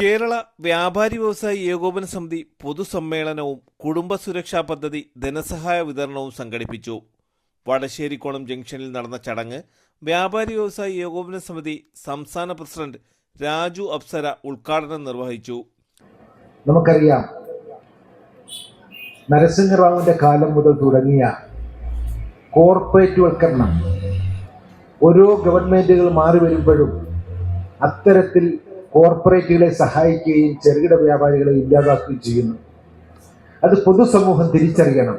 കേരള വ്യാപാരി വ്യവസായി ഏകോപന സമിതി പൊതുസമ്മേളനവും കുടുംബ സുരക്ഷാ പദ്ധതി ധനസഹായ വിതരണവും സംഘടിപ്പിച്ചു. വടശ്ശേരിക്കോണം ജംഗ്ഷനിൽ നടന്ന ചടങ്ങ് വ്യാപാരി വ്യവസായി ഏകോപന സമിതി സംസ്ഥാന പ്രസിഡന്റ് രാജു അപ്സര ഉദ്ഘാടനം നിർവഹിച്ചു. നമുക്കറിയാം നരസിംഹറാവുവിന്റെ കാലം മുതൽ തുടങ്ങിയ കോർപ്പറേറ്റ് വൽക്കരണം ഓരോ ഗവൺമെന്റുകൾ മാറി വരുമ്പോഴും അത്തരത്തിൽ കോർപ്പറേറ്റുകളെ സഹായിക്കുകയും ചെറുകിട വ്യാപാരികളെ ഇല്ലാതാക്കുകയും ചെയ്യുന്നു. അത് പൊതുസമൂഹം തിരിച്ചറിയണം.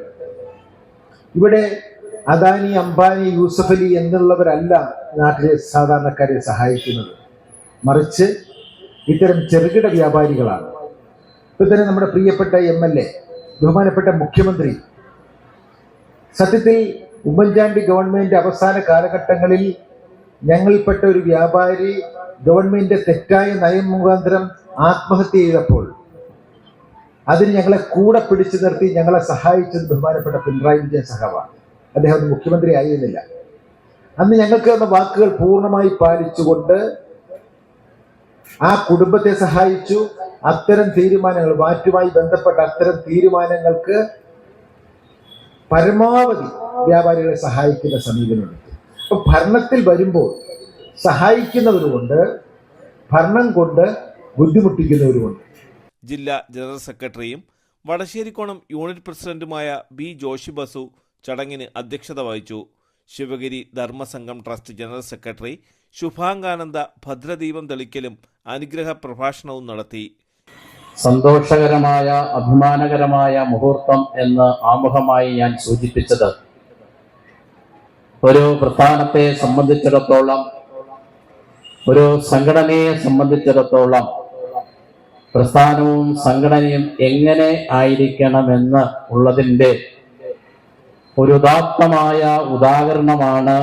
ഇവിടെ അദാനി അംബാനി യൂസഫ് അലി എന്നുള്ളവരല്ല നാട്ടിലെ സാധാരണക്കാരെ സഹായിക്കുന്നത്. മറിച്ച് ഇത്തരം ചെറുകിട വ്യാപാരികളാണ്. ഇപ്പൊ തന്നെ നമ്മുടെ പ്രിയപ്പെട്ട എം എൽ എ ബഹുമാനപ്പെട്ട മുഖ്യമന്ത്രി. സത്യത്തിൽ ഉമ്മൻചാണ്ടി ഗവൺമെന്റ് അവസാന കാലഘട്ടങ്ങളിൽ ഞങ്ങളിൽപ്പെട്ട ഒരു വ്യാപാരി ഗവൺമെന്റിന്റെ തെറ്റായ നയം മുഖാന്തരം ആത്മഹത്യ ചെയ്തപ്പോൾ അതിന് ഞങ്ങളെ കൂടെ പിടിച്ചു നിർത്തി ഞങ്ങളെ സഹായിച്ചത് ബഹുമാനപ്പെട്ട പിണറായി വിജയൻ സഹവാണ് അദ്ദേഹം മുഖ്യമന്ത്രി ആയിരുന്നില്ല. അന്ന് ഞങ്ങൾക്ക് തന്ന വാക്കുകൾ പൂർണമായി പാലിച്ചുകൊണ്ട് ആ കുടുംബത്തെ സഹായിച്ചു. അത്തരം തീരുമാനങ്ങൾ വാറ്റുമായി ബന്ധപ്പെട്ട അത്തരം തീരുമാനങ്ങൾക്ക് പരമാവധി വ്യാപാരികളെ സഹായിക്കുന്ന സമീപനമുണ്ട്. അപ്പൊ ഭരണത്തിൽ വരുമ്പോൾ സഹായിക്കുന്നവരുമുണ്ട് ഭരണം കൊണ്ട് ബുദ്ധിമുട്ടിക്കുന്നവരുമുണ്ട്. ജില്ലാ ജനറൽ സെക്രട്ടറിയും വടശ്ശേരിക്കോണം യൂണിറ്റ് പ്രസിഡന്റുമായ ബി ജോഷി ബസു ചടങ്ങിന് അധ്യക്ഷത വഹിച്ചു. Sivagiri Dharmasangham trust general secretary Subhangananda ഭദ്രദീപം തെളിക്കലും അനുഗ്രഹ പ്രഭാഷണവും നടത്തി. സന്തോഷകരമായ അഭിമാനകരമായ മുഹൂർത്തം എന്ന് ആമുഖമായി ഞാൻ സൂചിപ്പിച്ചത്. ഒരു പ്രസ്ഥാനത്തെ സംബന്ധിച്ചിടത്തോളം ഒരു സംഘടനയെ സംബന്ധിച്ചിടത്തോളം പ്രസ്ഥാനവും സംഘടനയും എങ്ങനെ ആയിരിക്കണമെന്ന് ഉള്ളതിന്റെ ഒരു ഉദാത്തമായ ഉദാഹരണമാണ്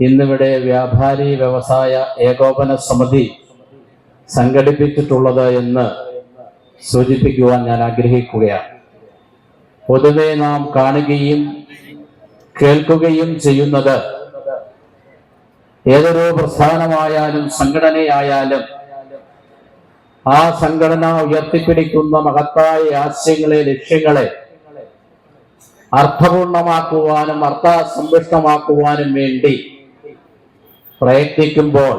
ഇന്നിവിടെ വ്യാപാരി വ്യവസായ ഏകോപന സമിതി സംഘടിപ്പിച്ചിട്ടുള്ളത് എന്ന് സൂചിപ്പിക്കുവാൻ ഞാൻ ആഗ്രഹിക്കുകയാണ്. പൊതുവെ നാം കാണുകയും കേൾക്കുകയും ചെയ്യുന്നത് ഏതൊരു പ്രസ്ഥാനമായാലും സംഘടനയായാലും ആ സംഘടന ഉയർത്തിപ്പിടിക്കുന്ന മഹത്തായ ആശയങ്ങളെ ലക്ഷ്യങ്ങളെ അർത്ഥപൂർണമാക്കുവാനും അർത്ഥസമ്പുഷ്ടമാക്കുവാനും വേണ്ടി പ്രയത്നിക്കുമ്പോൾ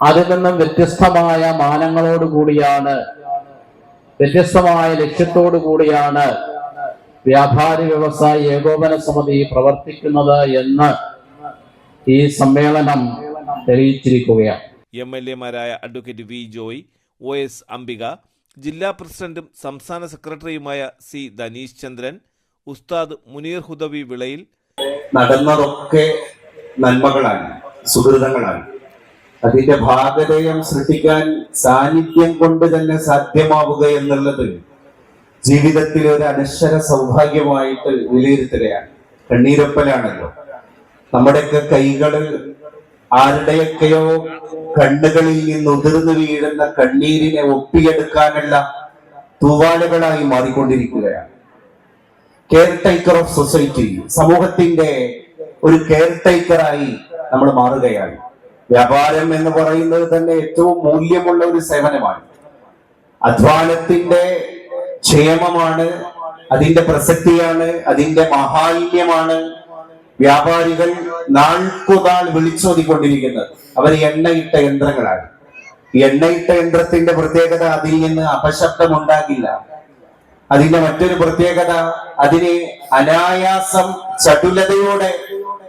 അതിൽ നിന്നും വ്യത്യസ്തമായ മാനങ്ങളോട് കൂടിയാണ് വ്യത്യസ്തമായ ലക്ഷ്യത്തോടു കൂടിയാണ് വ്യാപാരി വ്യവസായ ഏകോപന സമിതി പ്രവർത്തിക്കുന്നത് എന്ന് ഈ സമ്മേളനം തെളിയിച്ചിരിക്കുകയാണ്. M L എമാരായ advocate V Joy O S Ambika ജില്ലാ പ്രസിഡന്റും സംസ്ഥാന സെക്രട്ടറിയുമായ സി ധനീഷ് ചന്ദ്രൻ ഉസ്താദ് മുനീർ ഹുദവി വിളയിൽ നടന്നതൊക്കെ നന്മകളാണ് സുഹൃതങ്ങളാണ്. അതിന്റെ ഭാഗതയം സൃഷ്ടിക്കാൻ സാന്നിധ്യം കൊണ്ട് തന്നെ സാധ്യമാവുക എന്നുള്ളത് ജീവിതത്തിലെ ഒരു അനശ്വര സൗഭാഗ്യമായിട്ട് വിലയിരുത്തുകയാണ്. കണ്ണീരൊപ്പലാണല്ലോ. നമ്മുടെയൊക്കെ കൈകളിൽ ആരുടെയൊക്കെയോ കണ്ണുകളിൽ നിന്ന് ഉതിർന്നു വീഴുന്ന കണ്ണീരിനെ ഒപ്പിയെടുക്കാനുള്ള തൂവാലുകളായി മാറിക്കൊണ്ടിരിക്കുകയാണ്. കെയർ ടേക്കർ ഓഫ് സൊസൈറ്റി സമൂഹത്തിന്റെ ഒരു കെയർ ടേക്കറായി നമ്മൾ മാറുകയാണ്. വ്യാപാരം എന്ന് പറയുന്നത് തന്നെ ഏറ്റവും മൂല്യമുള്ള ഒരു സേവനമാണ്. അധ്വാനത്തിന്റെ ക്ഷേമമാണ് അതിന്റെ പ്രസക്തിയാണ് അതിന്റെ മഹാത്മ്യമാണ് വ്യാപാരികൾ നാൾക്കുനാൾ വിളിച്ചോതിക്കൊണ്ടിരിക്കുന്നത്. അവർ എണ്ണയിട്ട യന്ത്രങ്ങളാണ്. എണ്ണയിട്ട യന്ത്രത്തിന്റെ പ്രത്യേകത അതിൽ നിന്ന് അപശബ്ദം ഉണ്ടാകില്ല അതിന്റെ മറ്റൊരു പ്രത്യേകത അതിനെ അനായാസം ചടുലതയോടെ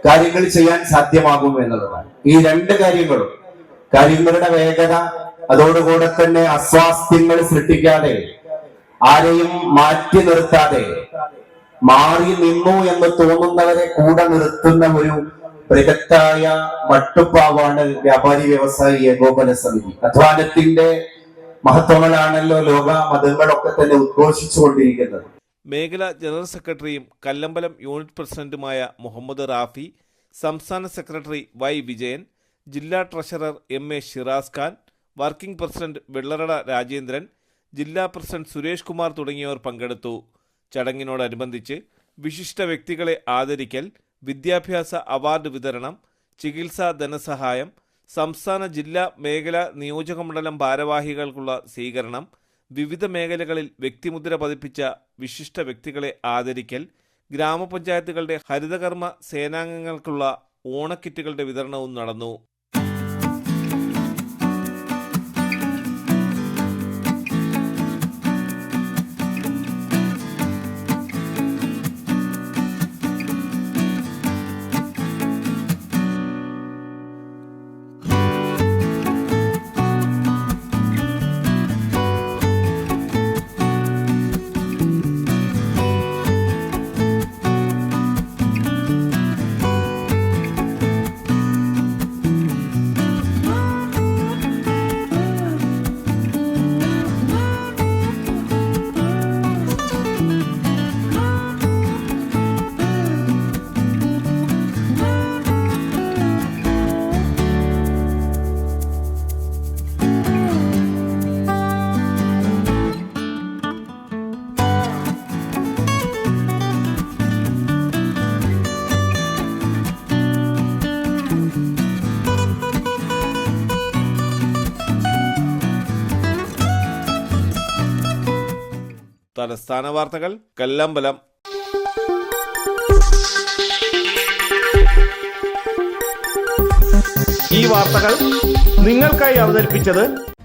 കാര്യങ്ങൾ ചെയ്യാൻ സാധ്യമാകും എന്നുള്ളതാണ്. ഈ രണ്ട് കാര്യങ്ങളും കാര്യങ്ങളുടെ വേഗത അതോടുകൂടെ തന്നെ അസ്വാസ്ഥ്യങ്ങൾ സൃഷ്ടിക്കാതെ ആരെയും മാറ്റി നിർത്താതെ മാറി നിന്നു എന്ന് തോന്നുന്നവരെ കൂടെ നിർത്തുന്ന ഒരു ബൃഹത്തായ മട്ടുപ്പാവാണ് വ്യാപാരി വ്യവസായി ഏകോപന സമിതി. അധ്വാനത്തിന്റെ മഹത്വങ്ങളാണല്ലോ ലോക മതങ്ങളൊക്കെ തന്നെ ഉദ്ഘോഷിച്ചുകൊണ്ടിരിക്കുന്നത്. മേഖലാ ജനറൽ സെക്രട്ടറിയും കല്ലമ്പലം യൂണിറ്റ് പ്രസിഡന്റുമായ മുഹമ്മദ് റാഫി സംസ്ഥാന സെക്രട്ടറി വൈ വിജയൻ ജില്ലാ treasurer M A Shiraz Khan working president Vellarada Rajendran ജില്ലാ പ്രസിഡന്റ് സുരേഷ് കുമാർ തുടങ്ങിയവർ പങ്കെടുത്തു. ചടങ്ങിനോടനുബന്ധിച്ച് വിശിഷ്ട വ്യക്തികളെ ആദരിക്കൽ വിദ്യാഭ്യാസ അവാർഡ് വിതരണം ചികിത്സാ ധനസഹായം സംസ്ഥാന ജില്ലാ മേഖല നിയോജകമണ്ഡലം ഭാരവാഹികൾക്കുള്ള സ്വീകരണം വിവിധ മേഖലകളിൽ വ്യക്തിമുദ്ര പതിപ്പിച്ച വിശിഷ്ട വ്യക്തികളെ ആദരിക്കൽ ഗ്രാമപഞ്ചായത്തുകളുടെ ഹരിതകർമ്മ സേനാംഗങ്ങൾക്കുള്ള ഓണക്കിറ്റുകളുടെ വിതരണവും നടന്നു. തലസ്ഥാന വാർത്തകൾ കല്ലമ്പലം. ഈ വാർത്തകൾ നിങ്ങൾക്കായി അവതരിപ്പിച്ചത്